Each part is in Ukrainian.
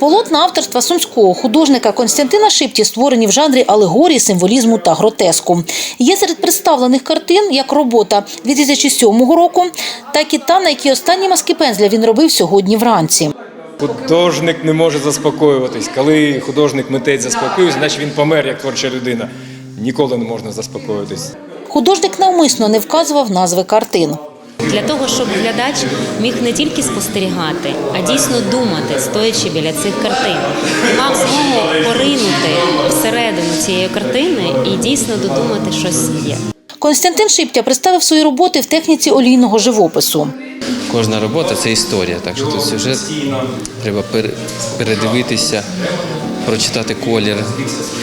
Полотна авторства сумського художника Константина Шипті створені в жанрі алегорії, символізму та гротеску. Є серед представлених картин як робота 2007 року, так і та, на якій останні маски пензля він робив сьогодні вранці. Художник не може заспокоюватись. Коли художник митець заспокоюється, значить він помер як творча людина. Ніколи не можна заспокоїтись. Художник навмисно не вказував назви картин. Для того, щоб глядач міг не тільки спостерігати, а дійсно думати, стоячи біля цих картин, мав змогу поринути всередину цієї картини і дійсно додумати щось своє. Константин Шиптя представив свої роботи в техніці олійного живопису. Кожна робота це історія, так що тут сюжет треба передивитися, прочитати колір,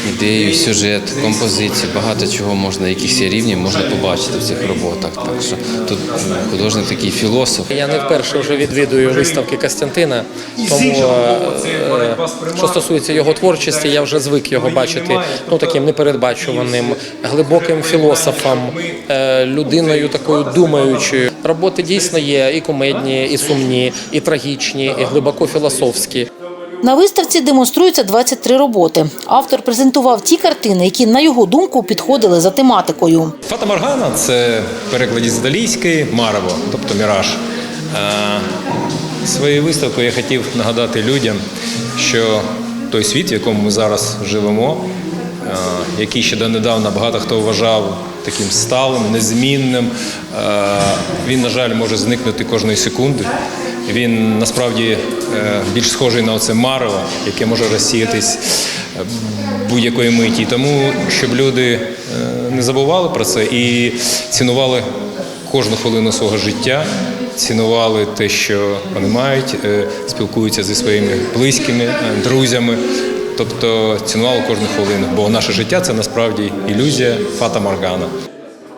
ідею, сюжет, композицію. Багато чого можна, якихось рівнів можна побачити в цих роботах. Так що тут художник такий філософ. Я не вперше вже відвідую виставки Костянтина, тому е, е, що стосується його творчості, я вже звик його бачити ну таким непередбачуваним, глибоким філософом, е, людиною такою думаючою. Роботи дійсно є і кумедні, і сумні, і трагічні, і глибоко філософські. На виставці демонструються 23 роботи. Автор презентував ті картини, які, на його думку, підходили за тематикою. Фата Моргана це перекладі з італійської марево, тобто міраж. Своєю виставкою я хотів нагадати людям, що той світ, в якому ми зараз живемо, який ще донедавна багато хто вважав таким сталим, незмінним, е, він, на жаль, може зникнути кожної секунди. Він насправді е, більш схожий на оце марево, яке може розсіятись е, будь-якої миті. Тому щоб люди е, не забували про це і цінували кожну хвилину свого життя, цінували те, що вони мають, е, спілкуються зі своїми близькими, е, друзями. Тобто цінували кожну хвилину, бо наше життя це насправді ілюзія Фата Моргана.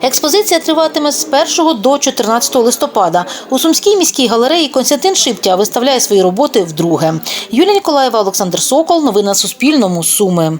Експозиція триватиме з 1 до 14 листопада. У Сумській міській галереї Константин Шиптя виставляє свої роботи вдруге. Юлія Ніколаєва, Олександр Сокол. Новини на Суспільному. Суми.